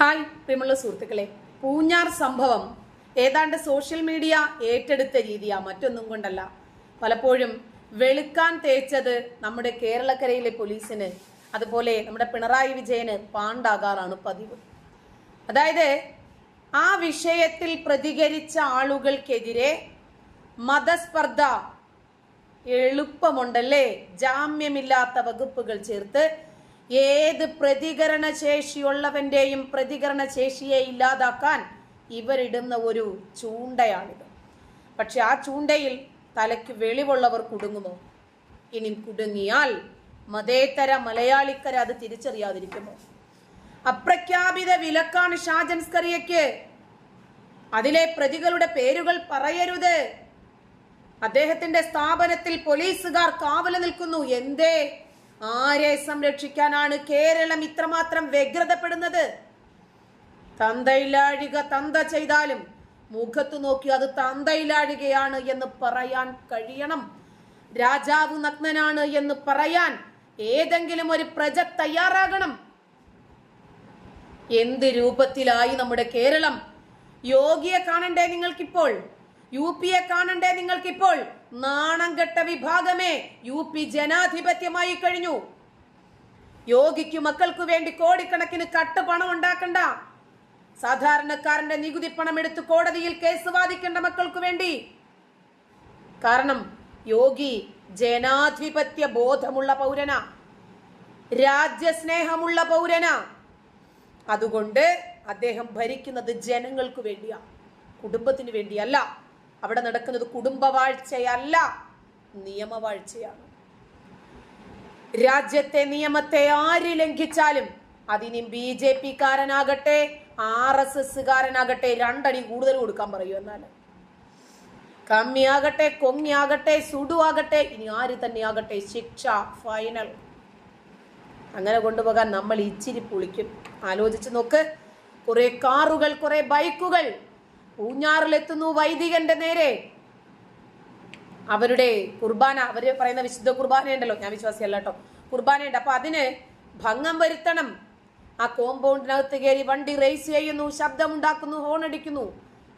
Hi പ്രിയമുള്ള സുഹൃത്തുക്കളെ. പൂഞ്ഞാർ സംഭവം ഏതാണ്ട് സോഷ്യൽ മീഡിയ ഏറ്റെടുത്ത രീതിയാ മറ്റൊന്നും കൊണ്ടല്ല. പലപ്പോഴും വെളുക്കാൻ തേച്ചത് നമ്മുടെ കേരളക്കരയിലെ പോലീസിന് അതുപോലെ നമ്മുടെ പിണറായി വിജയന് പാണ്ടാകാറാണ് പതിവ്. അതായത് ആ വിഷയത്തിൽ പ്രതികരിച്ച ആളുകൾക്കെതിരെ മതസ്പർദ്ധ എളുപ്പമുണ്ടല്ലേ? ജാമ്യമില്ലാത്ത വകുപ്പുകൾ ചേർത്ത് ഏത് പ്രതികരണ ശേഷിയുള്ളവന്റെയും പ്രതികരണ ശേഷിയെ ഇല്ലാതാക്കാൻ ഇവരിടുന്ന ഒരു ചൂണ്ടയാണിത്. പക്ഷെ ആ ചൂണ്ടയിൽ തലയ്ക്ക് വെളിവുള്ളവർ കുടുങ്ങുമോ ഇനി കുടുങ്ങിയാൽ മതേതര മലയാളിക്കര അത് തിരിച്ചറിയാതിരിക്കുമോ? അപ്രഖ്യാപിത വിലക്കാണ് ഷാജൻസ്കറിയയ്ക്ക്. അതിലെ പ്രതികളുടെ പേരുകൾ പറയരുത്. അദ്ദേഹത്തിന്റെ സ്ഥാപനത്തിൽ പോലീസുകാർ കാവല നിൽക്കുന്നു. എന്തേ? ആരെ സംരക്ഷിക്കാനാണ് കേരളം ഇത്രമാത്രം വ്യഗ്രതപ്പെടുന്നത്? തന്തയിലാഴിക തന്ത ചെയ്താലും മുഖത്ത് നോക്കി അത് തന്തയിലാഴികയാണ് എന്ന് പറയാൻ കഴിയണം. രാജാവ് നഗ്നനാണ് എന്ന് പറയാൻ ഏതെങ്കിലും ഒരു പ്രജ തയ്യാറാകണം. എന്ത് രൂപത്തിലായി നമ്മുടെ കേരളം? യോഗിയെ കാണണ്ടേ നിങ്ങൾക്കിപ്പോൾ? യു പിയെ കാണണ്ടേ നിങ്ങൾക്കിപ്പോൾ? നാണം കെട്ട വിഭാഗമേ യു പി ജനാധിപത്യമായി കഴിഞ്ഞു. യോഗിക്ക് മക്കൾക്കു വേണ്ടി കോടിക്കണക്കിന് കട്ട് പണം ഉണ്ടാക്കണ്ട. സാധാരണക്കാരന്റെ നികുതി പണം എടുത്ത് കോടതിയിൽ കേസ് വാദിക്കേണ്ട മക്കൾക്ക് വേണ്ടി. കാരണം യോഗി ജനാധിപത്യ ബോധമുള്ള പൗരന. രാജ്യസ്നേഹമുള്ള പൗരന. അതുകൊണ്ട് അദ്ദേഹം ഭരിക്കുന്നത് ജനങ്ങൾക്ക് വേണ്ടിയാ. കുടുംബത്തിന് വേണ്ടിയല്ല. അവിടെ നടക്കുന്നത് കുടുംബവാഴ്ചയല്ല നിയമവാഴ്ചയാണ്. രാജ്യത്തെ നിയമത്തെ ആര് ലംഘിച്ചാലും അതിന് ബി ജെ പി കാരനാകട്ടെ ആർ എസ് എസ് കാരനാകട്ടെ രണ്ടടി കൂടുതൽ കൊടുക്കാൻ പറയൂ എന്നാൽ കമ്മിയാകട്ടെ കൊങ്ങിയാകട്ടെ സുഡുവാകട്ടെ ഇനി ആര് തന്നെയാകട്ടെ ശിക്ഷ ഫൈനൽ. അങ്ങനെ കൊണ്ടുപോകാൻ നമ്മൾ ഇച്ചിരി പുളിക്കും. ആലോചിച്ച് നോക്ക് കുറെ കാറുകൾ കുറെ ബൈക്കുകൾ ഊഞ്ഞാറിലെത്തുന്നു വൈദികന്റെ നേരെ. അവരുടെ കുർബാന അവർ പറയുന്ന വിശുദ്ധ കുർബാന ഉണ്ടല്ലോ ഞാൻ വിശ്വാസിയല്ല കേട്ടോ. കുർബാന ഉണ്ട് അപ്പൊ അതിന് ഭംഗം വരുത്തണം. ആ കോമ്പൗണ്ടിനകത്ത് കയറി വണ്ടി റേസ് ചെയ്യുന്നു ശബ്ദമുണ്ടാക്കുന്നു ഹോൺ അടിക്കുന്നു.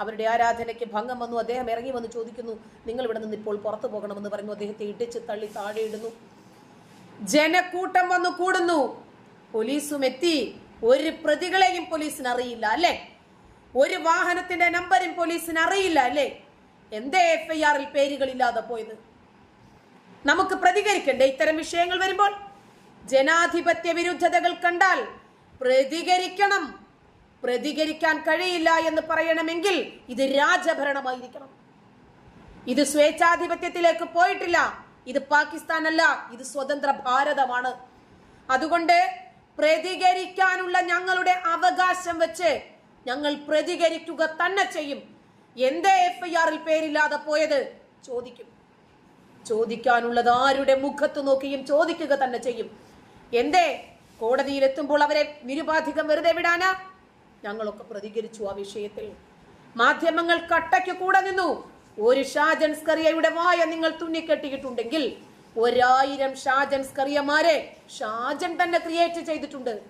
അവരുടെ ആരാധനയ്ക്ക് ഭംഗം വന്നു അദ്ദേഹം ഇറങ്ങി വന്ന് ചോദിക്കുന്നു നിങ്ങൾ ഇവിടെ നിന്ന് ഇപ്പോൾ പുറത്തു പോകണമെന്ന് പറഞ്ഞു? അദ്ദേഹത്തെ ഇടിച്ച് തള്ളി താഴെ ഇടുന്നു. ജനക്കൂട്ടം വന്നു കൂടുന്നു. പോലീസും എത്തി. ഒരു പ്രതികളെയും പോലീസിന് അറിയില്ല അല്ലേ? ഒരു വാഹനത്തിന്റെ നമ്പറും പോലീസിന് അറിയില്ല അല്ലേ? എന്തേ എഫ് ഐ ആറിൽ പേരുകളില്ലാതെ പോയത്? നമുക്ക് പ്രതികരിക്കണ്ടേ ഇത്തരം വിഷയങ്ങൾ വരുമ്പോൾ? ജനാധിപത്യ വിരുദ്ധതകൾ കണ്ടാൽ പ്രതികരിക്കണം. പ്രതികരിക്കാൻ കഴിയില്ല എന്ന് പറയണമെങ്കിൽ ഇത് രാജഭരണമായിരിക്കണം. ഇത് സ്വേച്ഛാധിപത്യത്തിലേക്ക് പോയിട്ടില്ല. ഇത് പാകിസ്ഥാൻ അല്ല ഇത് സ്വതന്ത്ര ഭാരതമാണ്. അതുകൊണ്ട് പ്രതികരിക്കാനുള്ള ഞങ്ങളുടെ അവകാശം വെച്ച് ഞങ്ങൾ പ്രതികരിക്കുക തന്നെ ചെയ്യും. എന്തേ എഫ് ഐ ആറിൽ പേരില്ലാതെ പോയത്? ചോദിക്കും. ചോദിക്കാനുള്ളത് ആരുടെ മുഖത്ത് നോക്കിയും ചോദിക്കുക തന്നെ ചെയ്യും. എന്തേ? കോടതിയിൽ എത്തുമ്പോൾ അവരെ നിരുപാധികം വെറുതെ വിടാനാ? ഞങ്ങളൊക്കെ പ്രതികരിച്ചു ആ വിഷയത്തിൽ. മാധ്യമങ്ങൾ കട്ടയ്ക്ക് കൂടെ നിന്നു. ഒരു ഷാജൻ സ്കറിയയുടെ വായ നിങ്ങൾ തുന്നിക്കെട്ടിയിട്ടുണ്ടെങ്കിൽ ഒരായിരം ഷാജൻ സ്കറിയമാരെ ഷാജൻ തന്നെ ക്രിയേറ്റ് ചെയ്തിട്ടുണ്ട്.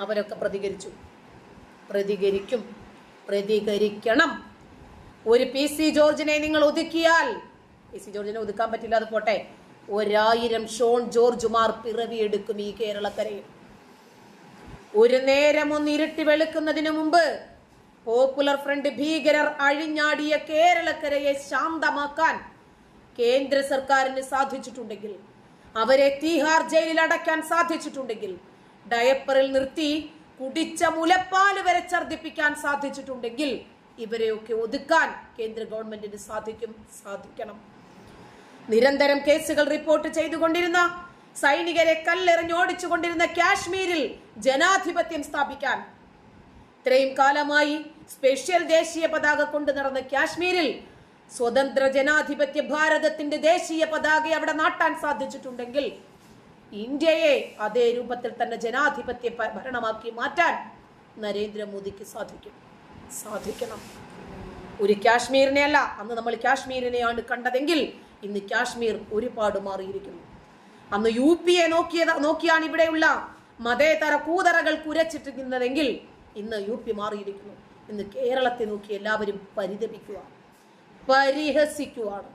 അവരൊക്കെ പ്രതികരിച്ചു. പ്രതികരിക്കും. പ്രതികരിക്കണം. ഒരു പി സി ജോർജിനെ നിങ്ങൾ ഒതുക്കിയാൽ പി സി ജോർജിനെ ഒതുക്കാൻ പറ്റില്ല അത് പോട്ടെ. ഒരായിരം ഷോൺ ജോർജുമാർ പിറവിയെടുക്കും ഈ കേരളക്കരയിൽ. ഒരു നേരം ഒന്ന് ഇരുട്ടി വെളുക്കുന്നതിന് മുമ്പ് പോപ്പുലർ ഫ്രണ്ട് ഭീകരർ അഴിഞ്ഞാടിയ കേരളക്കരയെ ശാന്തമാക്കാൻ കേന്ദ്ര സർക്കാരിന് സാധിച്ചിട്ടുണ്ടെങ്കിൽ അവരെ തീഹാർ ജയിലിൽ അടയ്ക്കാൻ സാധിച്ചിട്ടുണ്ടെങ്കിൽ ഡയപ്പറിൽ നിർത്തി കുടിച്ച മുലപ്പാൽ വരെ ഛർദ്ദിപ്പിക്കാൻ സാധിച്ചിട്ടുണ്ടെങ്കിൽ ഇവരെയൊക്കെ ഒതുക്കാൻ കേന്ദ്ര ഗവൺമെന്റിന് സാധിക്കും സാധിക്കണം. നിരന്തരം കേസുകൾ റിപ്പോർട്ട് ചെയ്തുകൊണ്ടിരുന്ന സൈനികരെ കല്ലെറിഞ്ഞോടിച്ചുകൊണ്ടിരുന്ന കാശ്മീരിൽ ജനാധിപത്യം സ്ഥാപിക്കാൻ. ഇത്രയും കാലമായി സ്പെഷ്യൽ ദേശീയ പതാക കൊണ്ടു നടന്ന കാശ്മീരിൽ സ്വതന്ത്ര ജനാധിപത്യ ഭാരതത്തിന്റെ ദേശീയ പതാക അവിടെ നാട്ടാൻ സാധിച്ചിട്ടുണ്ടെങ്കിൽ ഇന്ത്യയെ അതേ രൂപത്തിൽ തന്നെ ജനാധിപത്യ ഭരണമാക്കി മാറ്റാൻ നരേന്ദ്രമോദിക്ക് സാധിക്കും. സാധിക്കണം. ഒരു കാശ്മീരിനെ അല്ല അന്ന് നമ്മൾ കാശ്മീരിനെയാണ് കണ്ടതെങ്കിൽ ഇന്ന് കാശ്മീർ ഒരുപാട് മാറിയിരിക്കുന്നു. അന്ന് യു പിയെ നോക്കിയത് നോക്കിയാണ് ഇവിടെയുള്ള മതേതര കൂതറകൾ കുരച്ചിട്ടിരിക്കുന്നതെങ്കിൽ ഇന്ന് യു പി മാറിയിരിക്കുന്നു. ഇന്ന് കേരളത്തെ നോക്കി എല്ലാവരും പരിതപിക്കുക പരിഹസിക്കുവാണ്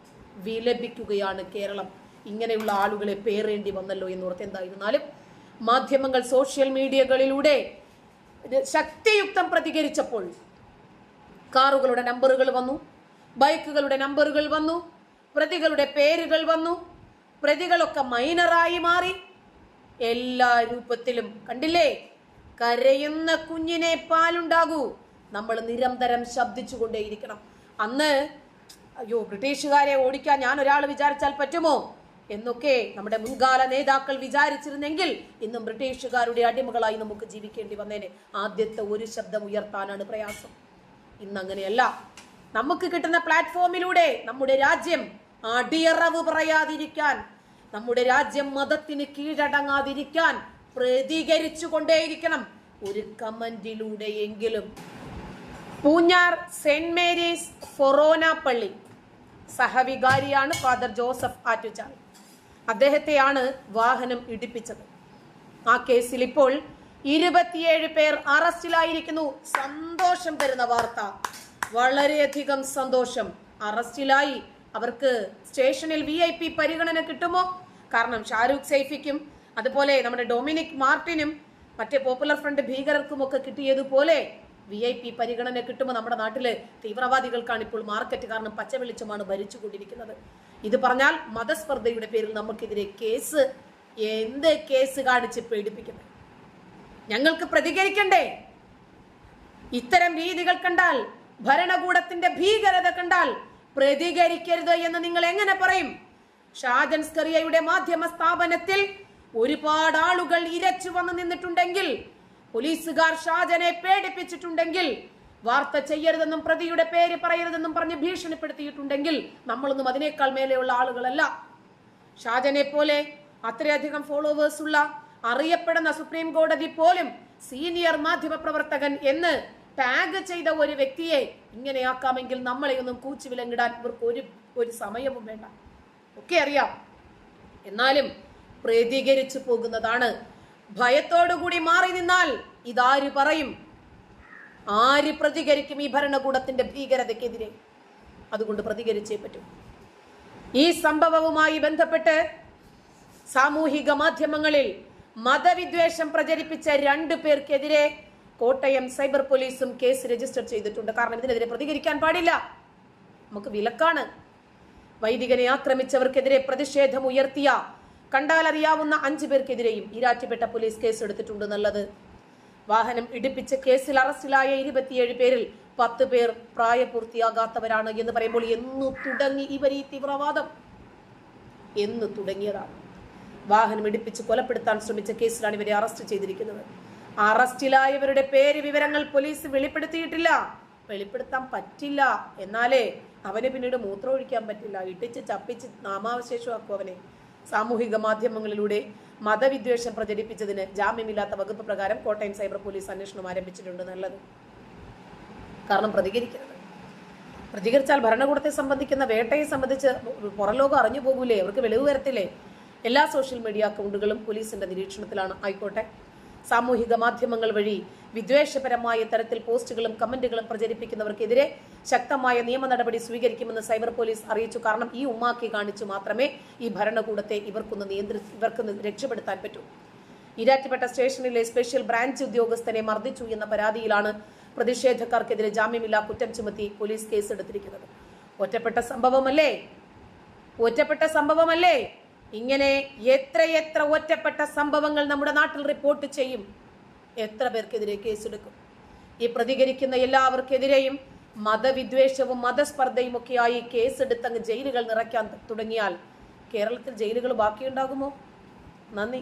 വിലപിക്കുകയാണ് കേരളം. ഇങ്ങനെയുള്ള ആളുകളെ പേറേണ്ടി വന്നല്ലോ എന്ന് ഓർത്ത് എന്തായിരുന്നാലും മാധ്യമങ്ങൾ സോഷ്യൽ മീഡിയകളിലൂടെ ശക്തിയുക്തം പ്രതികരിച്ചപ്പോൾ കാറുകളുടെ നമ്പറുകൾ വന്നു ബൈക്കുകളുടെ നമ്പറുകൾ വന്നു പ്രതികളുടെ പേരുകൾ വന്നു പ്രതികളൊക്കെ മൈനറായി മാറി. എല്ലാ രൂപത്തിലും കണ്ടില്ലേ? കരയുന്ന കുഞ്ഞിനെ പാലുണ്ടാകൂ. നമ്മൾ നിരന്തരം ശബ്ദിച്ചുകൊണ്ടേയിരിക്കണം. അന്ന് അയ്യോ ബ്രിട്ടീഷുകാരെ ഓടിക്കാൻ ഞാൻ ഒരാൾ വിചാരിച്ചാൽ പറ്റുമോ? എന്നൊക്കെ നമ്മുടെ മുൻകാല നേതാക്കൾ വിചാരിച്ചിരുന്നെങ്കിൽ ഇന്നും ബ്രിട്ടീഷുകാരുടെ അടിമകളായി നമുക്ക് ജീവിക്കേണ്ടി വന്നേനെ. ആദ്യത്തെ ഒരു ശബ്ദം ഉയർത്താനാണ് പ്രയാസം. ഇന്ന് അങ്ങനെയല്ല നമുക്ക് കിട്ടുന്ന പ്ലാറ്റ്ഫോമിലൂടെ നമ്മുടെ രാജ്യം അടിയറവ് പറയാതിരിക്കാൻ നമ്മുടെ രാജ്യം മതത്തിന് കീഴടങ്ങാതിരിക്കാൻ പ്രതികരിച്ചു കൊണ്ടേയിരിക്കണം ഒരു കമന്റിലൂടെയെങ്കിലും. പൂഞ്ഞാർ സെന്റ് മേരീസ് ഫൊറോന പള്ളി. സഹവികാരിയാണ് ഫാദർ ജോസഫ് ആറ്റുചാൽ. അദ്ദേഹത്തെയാണ് വാഹനം ഇടിപ്പിച്ചത്. ആ കേസിൽ ഇപ്പോൾ ഇരുപത്തിയേഴ് പേർ അറസ്റ്റിലായിരിക്കുന്നു. സന്തോഷം തരുന്ന വാർത്ത. വളരെയധികം സന്തോഷം. അറസ്റ്റിലായി. അവർക്ക് സ്റ്റേഷനിൽ വി ഐ പി പരിഗണന കിട്ടുമോ? കാരണം ഷാരൂഖ് സൈഫിക്കും അതുപോലെ നമ്മുടെ ഡൊമിനിക് മാർട്ടിനും മറ്റേ പോപ്പുലർ ഫ്രണ്ട് ഭീകരർക്കും ഒക്കെ കിട്ടിയതുപോലെ വി ഐ പി പരിഗണന കിട്ടുമ്പോൾ നമ്മുടെ നാട്ടിൽ തീവ്രവാദികൾക്കാണ് ഇപ്പോൾ മാർക്കറ്റ് കാരണം പച്ചവെളിച്ചമാണ് ഭരിച്ചുകൊണ്ടിരിക്കുന്നത്. ഇത് പറഞ്ഞാൽ മതസ്പർദ്ധയുടെ പേരിൽ നമുക്കെതിരെ കേസ് എന്ത് കേസ് കാണിച്ച് പേടിപ്പിക്കുന്നത് ഞങ്ങൾക്ക് പ്രതികരിക്കണ്ടേ? ഇത്തരം രീതികൾ കണ്ടാൽ ഭരണകൂടത്തിന്റെ ഭീകരത കണ്ടാൽ പ്രതികരിക്കരുത് എന്ന് നിങ്ങൾ എങ്ങനെ പറയും? ഷാജൻ സ്കറിയയുടെ മാധ്യമ സ്ഥാപനത്തിൽ ഒരുപാട് ആളുകൾ ഇരച്ചു വന്നു നിന്നിട്ടുണ്ടെങ്കിൽ പോലീസുകാർ ഷാജനെ പേടിപ്പിച്ചിട്ടുണ്ടെങ്കിൽ വാർത്ത ചെയ്യരുതെന്നും പ്രതിയുടെ പേര് പറയരുതെന്നും പറഞ്ഞ് ഭീഷണിപ്പെടുത്തിയിട്ടുണ്ടെങ്കിൽ നമ്മളൊന്നും അതിനേക്കാൾ മേലെയുള്ള ആളുകളല്ല. ഷാജനെ പോലെ അത്രയധികം ഫോളോവേഴ്സ് ഉള്ള അറിയപ്പെടുന്ന സുപ്രീം കോടതി പോലും സീനിയർ മാധ്യമ പ്രവർത്തകൻ എന്ന് ടാഗ് ചെയ്ത ഒരു വ്യക്തിയെ ഇങ്ങനെയാക്കാമെങ്കിൽ നമ്മളെ ഒന്നും കൂച്ചു വിലങ്ങിടാൻ ഇവർക്ക് ഒരു ഒരു സമയവും വേണ്ട. ഒക്കെ അറിയാം. എന്നാലും പ്രതികരിച്ചു പോകുന്നതാണ്. ഭയത്തോടുകൂടി മാറി നിന്നാൽ ഇതാര് പറയും? ആര് പ്രതികരിക്കും ഈ ഭരണകൂടത്തിന്റെ ഭീകരതയ്ക്കെതിരെ? അതുകൊണ്ട് പ്രതികരിച്ചേ പറ്റൂ. ഈ സംഭവവുമായി ബന്ധപ്പെട്ട് സാമൂഹിക മാധ്യമങ്ങളിൽ മതവിദ്വേഷം പ്രചരിപ്പിച്ച രണ്ടു പേർക്കെതിരെ കോട്ടയം സൈബർ പോലീസും കേസ് രജിസ്റ്റർ ചെയ്തിട്ടുണ്ട്. കാരണം ഇതിനെതിരെ പ്രതികരിക്കാൻ പാടില്ല. നമുക്ക് വിലക്കാണ്. വൈദികനെ ആക്രമിച്ചവർക്കെതിരെ പ്രതിഷേധം ഉയർത്തിയ കണ്ടാലറിയാവുന്ന അഞ്ചു പേർക്കെതിരെയും ഈരാറ്റുപേട്ട പോലീസ് കേസ് എടുത്തിട്ടുണ്ട് നല്ലത് വാഹനം ഇടിപ്പിച്ച കേസിൽ അറസ്റ്റിലായ ഇരുപത്തിയേഴ് പേരിൽ പത്ത് പേർ പ്രായപൂർത്തിയാകാത്തവരാണ് എന്ന് പറയുമ്പോൾ എന്നു തുടങ്ങി ഇവർ ഈ തീവ്രവാദം. എന്ന് തുടങ്ങിയതാണ്. വാഹനം ഇടിപ്പിച്ച് കൊലപ്പെടുത്താൻ ശ്രമിച്ച കേസിലാണ് ഇവരെ അറസ്റ്റ് ചെയ്തിരിക്കുന്നത്. അറസ്റ്റിലായവരുടെ പേര് വിവരങ്ങൾ പോലീസ് വെളിപ്പെടുത്തിയിട്ടില്ല. വെളിപ്പെടുത്താൻ പറ്റില്ല. എന്നാലേ അവന് പിന്നീട് മൂത്രം ഒഴിക്കാൻ പറ്റില്ല. ഇട്ടിച്ച് ചപ്പിച്ച് നാമാവശേഷമാക്കും അവനെ. സാമൂഹിക മാധ്യമങ്ങളിലൂടെ മതവിദ്വേഷം പ്രചരിപ്പിച്ചതിന് ജാമ്യമില്ലാത്ത വകുപ്പ് പ്രകാരം കോട്ടയം സൈബർ പോലീസ് അന്വേഷണം ആരംഭിച്ചിട്ടുണ്ട് നല്ലത്. കാരണം പ്രതികരിക്കരുത്. പ്രതികരിച്ചാൽ ഭരണകൂടത്തെ സംബന്ധിക്കുന്ന വേട്ടയെ സംബന്ധിച്ച് പുറലോകം അറിഞ്ഞു പോകൂലേ അവർക്ക് വെളിവ് വരത്തില്ലേ? എല്ലാ സോഷ്യൽ മീഡിയ അക്കൗണ്ടുകളും പോലീസിന്റെ നിരീക്ഷണത്തിലാണ്. ആയിക്കോട്ടെ. സാമൂഹിക മാധ്യമങ്ങൾ വഴി വിദ്വേഷപരമായ തരത്തിൽ പോസ്റ്റുകളും കമന്റുകളും പ്രചരിപ്പിക്കുന്നവർക്കെതിരെ ശക്തമായ നിയമ നടപടി സ്വീകരിക്കുമെന്ന് സൈബർ പോലീസ് അറിയിച്ചു. കാരണം ഈ ഉമ്മാക്കി കാണിച്ചു മാത്രമേ ഈ ഭരണകൂടത്തെ ഇവർക്കൊന്ന് നിയന്ത്രി ഇവർക്കൊന്ന് രക്ഷപ്പെടുത്താൻ പറ്റൂ. ഇരാറ്റുപേട്ട സ്റ്റേഷനിലെ സ്പെഷ്യൽ ബ്രാഞ്ച് ഉദ്യോഗസ്ഥനെ മർദ്ദിച്ചു എന്ന പരാതിയിലാണ് പ്രതിഷേധക്കാർക്കെതിരെ ജാമ്യമില്ലാ കുറ്റം ചുമത്തി പോലീസ് കേസെടുത്തിരിക്കുന്നത്. ഒറ്റപ്പെട്ട സംഭവമല്ലേ? ഒറ്റപ്പെട്ട സംഭവമല്ലേ? ഇങ്ങനെ എത്രയെത്ര ഒറ്റപ്പെട്ട സംഭവങ്ങൾ നമ്മുടെ നാട്ടിൽ റിപ്പോർട്ട് ചെയ്യും? എത്ര പേർക്കെതിരെ കേസെടുക്കും? ഈ പ്രതികരിക്കുന്ന എല്ലാവർക്കെതിരെയും മതവിദ്വേഷവും മതസ്പർദ്ധയും ഒക്കെയായി കേസെടുത്തങ്ങ് ജയിലുകൾ നിറയ്ക്കാൻ തുടങ്ങിയാൽ കേരളത്തിൽ ജയിലുകൾ ബാക്കിയുണ്ടാകുമോ? നന്ദി.